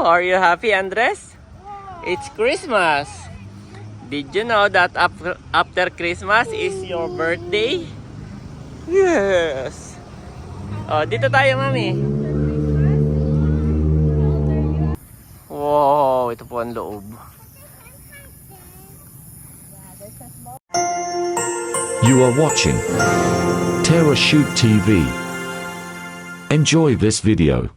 Oh, are you happy, Andres? It's Christmas. Did you know that after, after Christmas is your birthday? Yes. Oh, dito tayo, mami. Wow, ito po ang loob. You are watching Terra Shoot TV. Enjoy this video.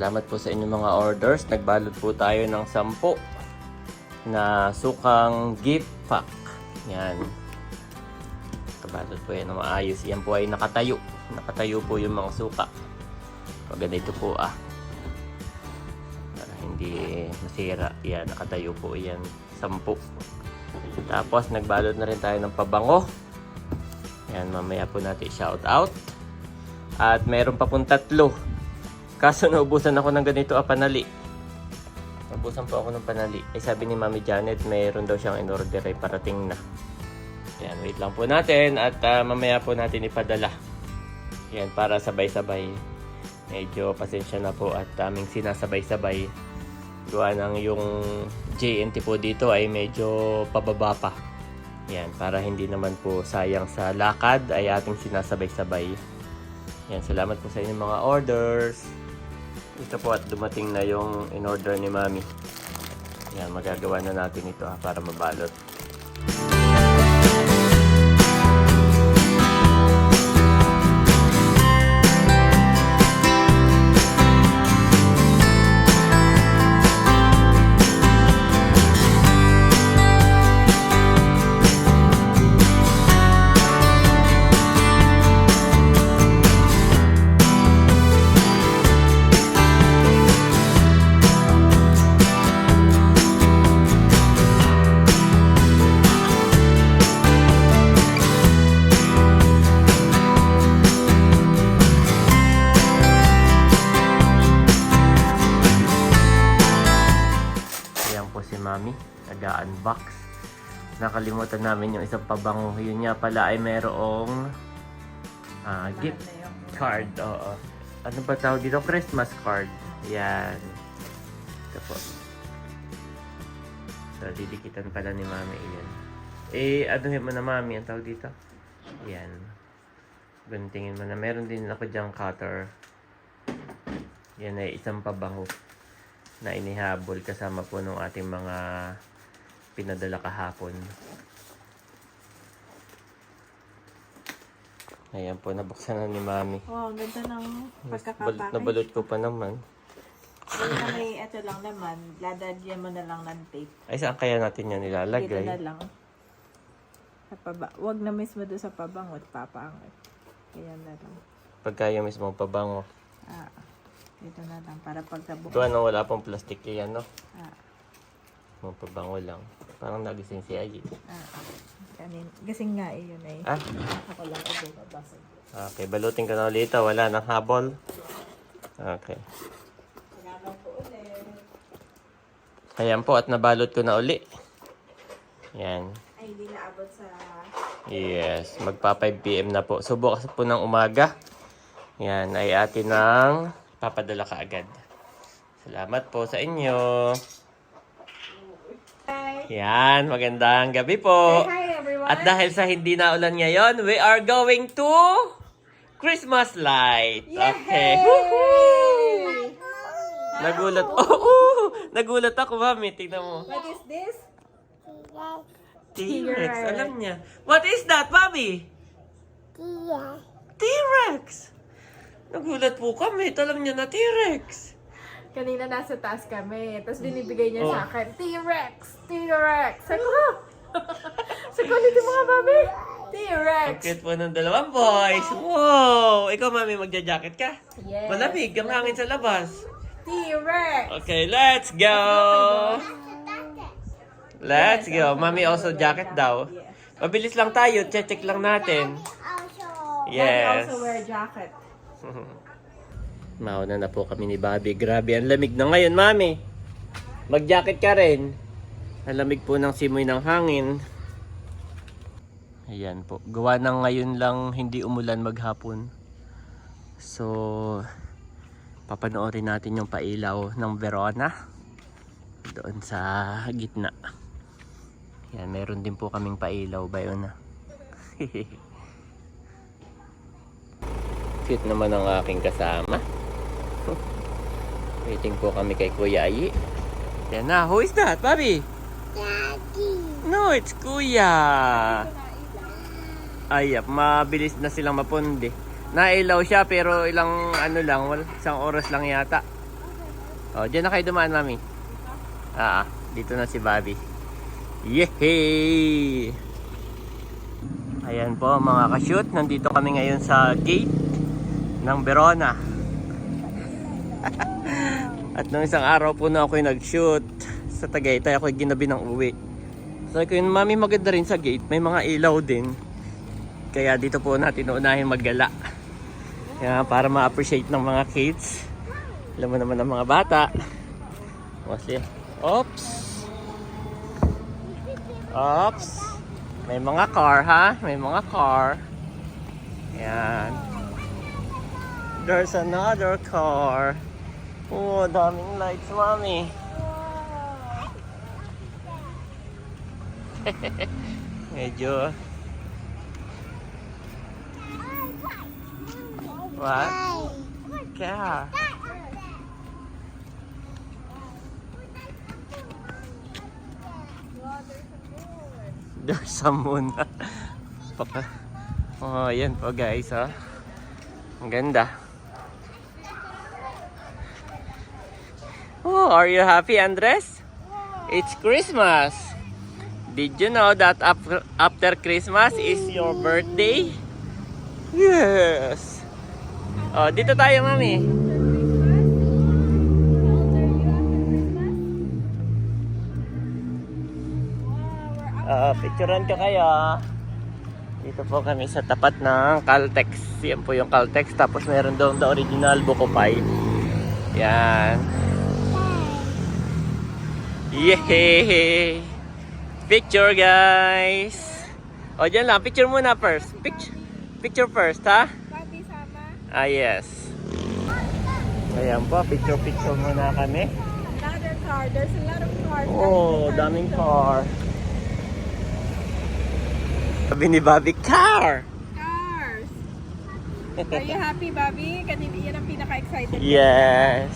Salamat po sa inyong mga orders. Nagbalot po tayo ng 10 na sukang gift pack. Yan. Kabalot po yan na maayos. Yan po ay nakatayo. Nakatayo po yung mga suka. Pag ganito po ah. Para hindi masira. Yan, nakatayo po yan. 10. Tapos nagbalot na rin tayo ng pabango. Yan, mamaya po natin shout out. At meron pa pong tatlo. Kaso naubusan ako ng ganito ah, panali. Naubusan po ako ng panali. Eh sabi ni Mami Janet, mayroon daw siyang in-order ay parating na. Yan, wait lang po natin at ah, mamaya po natin ipadala. Yan, para sabay-sabay. Medyo pasensya na po at aming sinasabay-sabay. Gawa ng yung JNT po dito ay medyo pababa pa. Yan, para hindi naman po sayang sa lakad ay ating sinasabay-sabay. Yan, salamat po sa inyong mga orders. Ito po at dumating na yung in-order ni Mami. Yan, magagawa na natin ito ha, para mabalot. Nakalimutan namin yung isang pabango. Yun nga pala ay merong ah, gift card. Oo. Ano ba tawag dito? Christmas card. Yan. Ito po. So, didikitan pala ni Mami iyan. Eh, ano mo na Mami ang tawag dito? Yan. Guntingin mo na. Meron din ako diyang cutter. Yan ay isang pabango na inihabol kasama po nung ating mga pinadala kahapon. Ayan po, nabuksan na ni Mami. Wow, ang ganda ng na pagkakapackage. balot ko pa naman. Kaya may ito lang naman, ladagyan mo na lang ng tape. Ay, saan kaya natin yan Dito nilalagay? na lang. Sa paba. Huwag na mismo doon sa pabangot, papaangat. Kaya na lang. Pagka yung mismo pabango. Ah, dito na lang para pagkabukas. Ito ano, wala pong plastic yan, no? Ah, Mga pabango lang. Parang nagising si Ayi. ah, kanin. Gasing nga eh, yun eh. Ah, Ako lang ito babasa. okay. Balutin ko na ulit. Wala nang habol. Okay. Ayan po, at nabalot ko na uli. Yan. Ay, hindi naabot sa... Yes, magpa 5 p.m. na po. So bukas po ng umaga, yan ay atin ng papadala ka agad. Salamat po sa inyo. Hi! Yan, magandang gabi po. Say hi everyone! At dahil sa hindi na ulan ngayon, we are going to Christmas light. Okay. Yay! Nagulat. Oh, nagulat ako, mami. Tingnan mo. What is this? T-Rex. Alam niya. What is that, mami? T-Rex. Nagulat po kami. Ito alam niya na T-Rex. Kanina nasa taas kami, tapos binibigay niya Oh. sa akin, T-Rex! T-Rex! Sabi ko, ha? Sa quality mga babi, T-Rex! Ang cute po ng dalawang boys. Wow! Ikaw, mami, magja-jacket ka? Yes. Malamig ang hangin sa labas. T-Rex! Okay, let's go! Let's go. Mami also jacket daw. Mabilis lang tayo. Check-check lang natin. Yes. also wear jacket. Mauna na po kami ni Bobby. Grabe, ang lamig na ngayon, Mami. Mag-jacket ka rin. Ang lamig po ng simoy ng hangin. Ayan po. Gawa ng ngayon lang hindi umulan maghapon. So, papanoorin natin yung pailaw ng Verona. Doon sa gitna. Yan, meron din po kaming pailaw ba yun. Cute naman ang aking kasama. Waiting po kami kay Kuya Ayi. Yan na. Who is that, Bobby? Daddy. No, it's Kuya. Ay, mabilis na silang mapundi. Nailaw siya pero ilang ano lang, wal, isang oras lang yata. Oh, diyan na kayo dumaan, Mami. Ah, ah, dito na si Bobby. Yehey! Ayan po mga ka-shoot, nandito kami ngayon sa gate ng Verona. At nung isang araw po na ako nag-shoot sa Tagaytay, ako ginabi ng uwi. Sabi ko yun, mami maganda rin sa gate, may mga ilaw din. Kaya dito po natin uunahin maggala. Kaya para ma-appreciate ng mga kids. Alam mo naman ng mga bata. Kasi, oops. Oops. May mga car ha? May mga car. Yan. There's another car. Oh, daming lights, mami. Medyo... What? Kaya. There's some moon. Oh, yan po guys, ha. Ang ganda. Are you happy, Andres? It's Christmas. Did you know that after, after Christmas is your birthday? Yes. Oh, dito tayo, mami. Ah, picturean ko kayo. Dito po kami sa tapat ng Caltex. Yan po yung Caltex. Tapos meron doon the original Buko Pie. Yan. Yay! Picture guys! O dyan lang, picture muna first. Picture, picture first ha? Ah yes. Ayan po, picture picture muna kami. Another car. There's a lot of cars. Oh, daming car. Sabi ni Bobby, car! Cars. Are you happy, Bobby? Kanina yan ang pinaka-excited. Yes.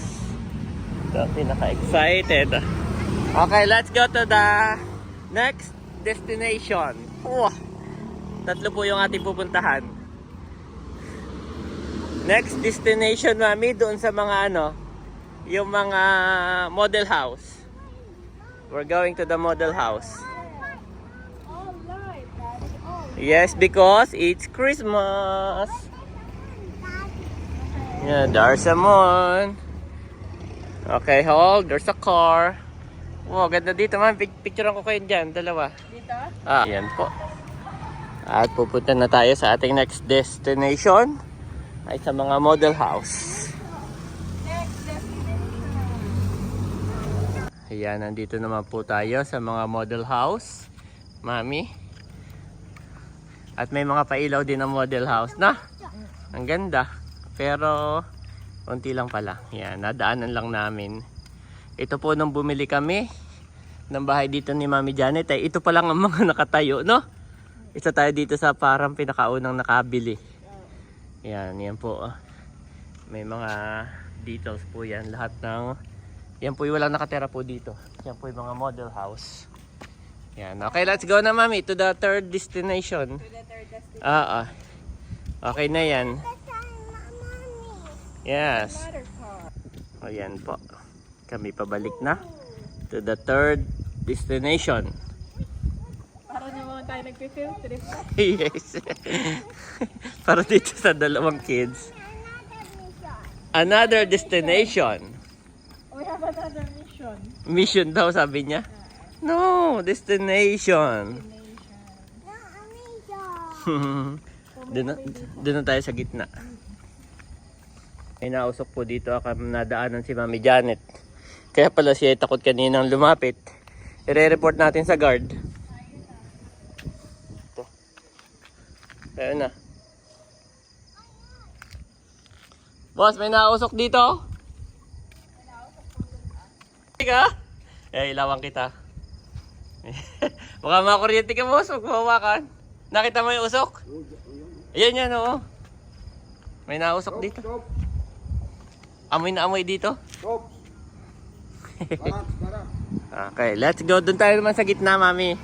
So, pinaka-excited. Okay, let's go to the next destination. Wow. Tatlo po yung ating pupuntahan. Next destination, mami, doon sa mga ano, yung mga model house. We're going to the model house. Yes, because it's Christmas. Yeah, there's a moon. Okay, hold. There's a car. Wow, ganda dito. Pic- Picturean ko kayo dyan, dalawa. Dito? Ah, yan po. At pupunta na tayo sa ating next destination ay sa mga model house. Next destination. Ayan, nandito naman po tayo sa mga model house. Mami. At may mga pailaw din ng model house na. Ang ganda. Pero, konti lang pala. Yan, nadaanan lang namin. Ito po nung bumili kami ng bahay dito ni Mami Janet ay ito pa lang ang mga nakatayo, no? Isa tayo dito sa parang pinakaunang nakabili. Yan, yan po. oh. May mga details po yan. Lahat ng yan po yung walang nakatera po dito. Yan po yung mga model house. Yan. Okay, let's go na mami to the third destination. To the third destination. Ah. Okay na yan. Yes. Another car. O yan po. Kami pabalik na to the third destination. Para naman tayo nag-field trip. yes. Para dito sa dalawang kids. Another destination. We have another mission. Mission daw sabi niya. No, destination. doon, na, doon na tayo sa gitna. May nausok po dito ako nadaanan si Mami Janet. Kaya pala siya ay takot kaninang lumapit. I-report natin sa guard. Ito. Ayun na. Boss, may nausok dito? Ka? Eh, ilawan kita. Baka makuryente ka, boss. Huwag mawakan. Nakita mo yung usok? Ayan yan, oo. May nausok dito. Amoy na amoy dito. Okay, let's go. Doon tayo naman sa gitna, mami.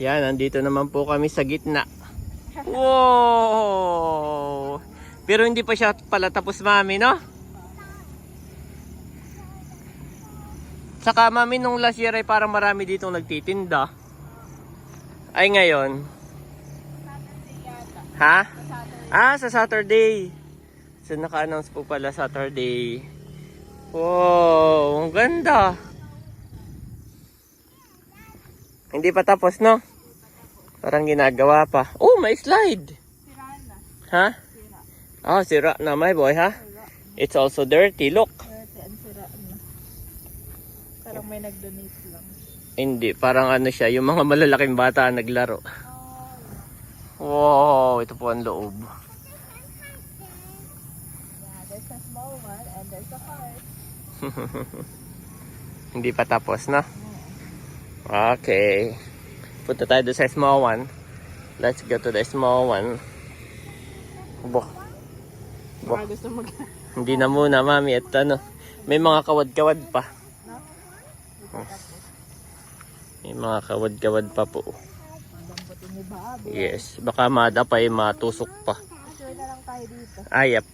Yan, nandito naman po kami sa gitna. Wow! Pero hindi pa siya pala tapos, mami, no? Saka, mami, nung last year ay parang marami ditong nagtitinda. Ay, ngayon. Ha? Ah, sa Saturday. So, naka-announce po pala Saturday. Wow, ang ganda. Hindi pa tapos, no? Parang ginagawa pa. Oh, may slide. Sira na. Ha? Sira. Ah, sira na my boy, ha? It's also dirty. Look. Dirty and sira na. Parang may nag-donate lang. Hindi, parang ano siya, yung mga malalaking bata naglaro. Wow, ito po ang loob. Yeah, there's a small one and there's a heart. Hindi pa tapos, no? Okay. Punta tayo doon sa small one. Let's go to the small one. Bo. Bo. Hindi na muna, mami. At ano, may mga kawad-kawad pa. May mga kawad-kawad pa po. Yes. Baka madapay, matusok pa. Enjoy na lang tayo dito. Ayap.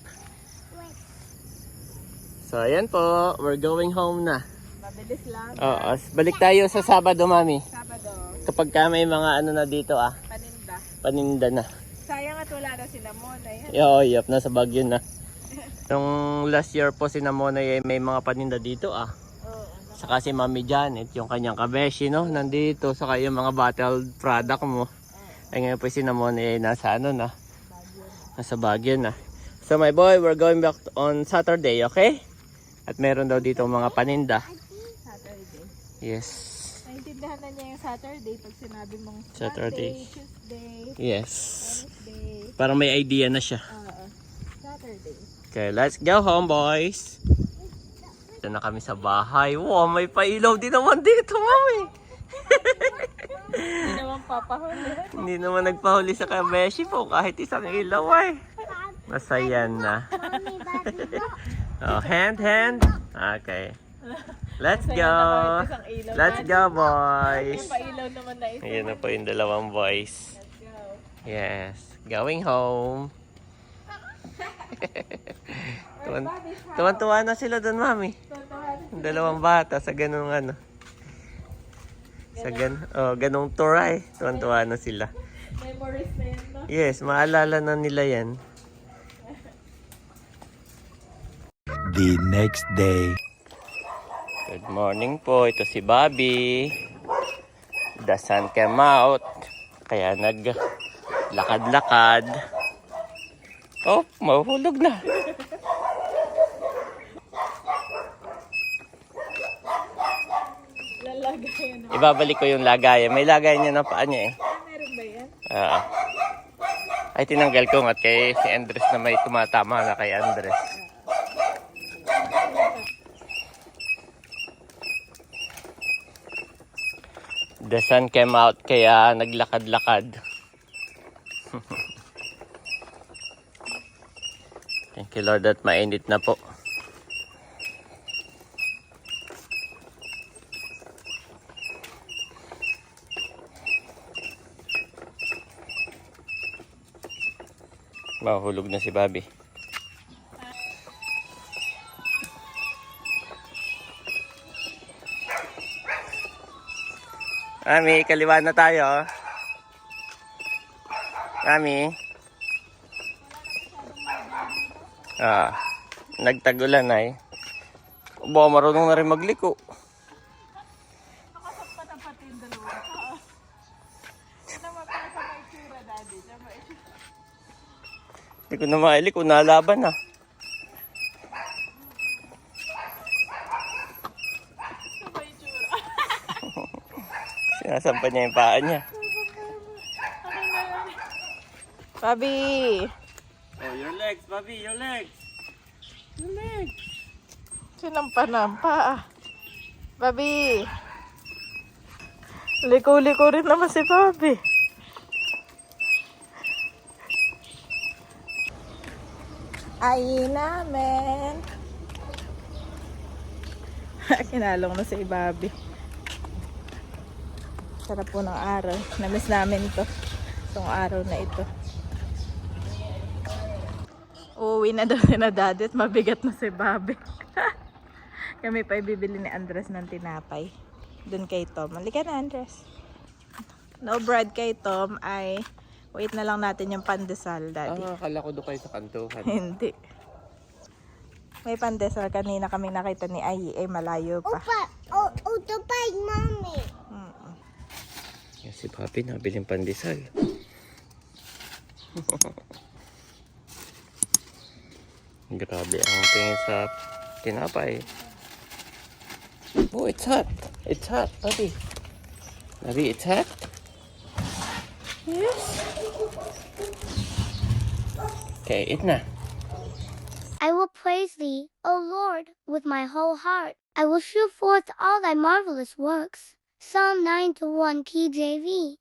So, ayan po. We're going home na. Mabilis lang. Oo. Balik tayo sa Sabado, mami. Sabado, Kapag ka may mga ano na dito, ah. paninda. Paninda na. Sayang at wala na sila Mona. Yan. Oo, yap. Nasa Baguio na. Nung last year po si Namona eh, may mga paninda dito, ah. Oo. Saka si Mami Janet, yung kanyang kabeshi, no? Nandito. Saka yung mga bottled product mo. Ay ngayon po si Namona eh, nasa ano na. Nasa Baguio na. So my boy, we're going back on Saturday, okay? At meron daw dito mga paninda. Saturday. Yes. Naintindihan na niya yung Saturday pag sinabi mong Saturday. Monday, Tuesday, Yes. Wednesday. Parang may idea na siya. Oo. Saturday. Okay, let's go home, boys. Ito na kami sa bahay. Wow, may pailaw din naman dito, mami. Hindi naman papahuli. Hindi naman nagpahuli sa kabeshi po kahit isang ilaw ay. Masaya na. Oh, hand, hand. Okay. Let's go. Let's go, boys. Ayan na po yung dalawang boys. Let's go. Yes. Going home. Tuwan, tuwan-tuwa na sila doon, mami. Dalawang bata sa ganung ano. Sa gan oh, ganung tour ay. Tuwan-tuwa na sila. Memories na yan, no? Yes, maalala na nila yan. The next day. Good morning po. Ito si Bobby. The sun came out. Kaya nag lakad-lakad. Oh, mahuhulog na. Ibabalik ko yung lagayan. May lagayan niya ng paa niya eh. Ah, meron ba yan? Ah. Ay, tinanggal ko nga kay si Andres na may tumatama na kay Andres. The sun came out kaya naglakad-lakad. Thank you Lord at mainit na po. Mahulog na si Bobby. Mami, kaliwa na tayo. Mami. Ah, nagtagulan ay. Ba, marunong na rin magliko. Ano Hindi ko na mailiko, nalaban na. sa may tsura. Sinasampan niya yung paa niya. Pabi! Oh, your legs, Bobby, your legs. Your legs. Sinampa-nampa ah. Babi! Liko-liko rin naman si Babi. Ay namin. Kinalong na si Babi. Sarap po ng araw. Namiss namin to. Itong araw na ito. Uuwi na daw na daddy at mabigat na si Bobby. Kami pa ibibili ni Andres ng tinapay. Doon kay Tom. Halika na Andres. No bread kay Tom ay wait na lang natin yung pandesal, daddy. Ah, akala ko doon kayo sa kantuhan. Hindi. May pandesal kanina kami nakita ni Ai ay malayo pa. Opa, o, autobike, mommy. Mm-mm. Yan si Papi, nabiling pandesal. Grabe ang tingin sa tinapay. Oh, it's hot. It's hot, Papi. Papi, it's hot. Yes. Okay, eat na. I will praise thee, O Lord, with my whole heart. I will shew forth all thy marvelous works. Psalm 9 to 1 KJV.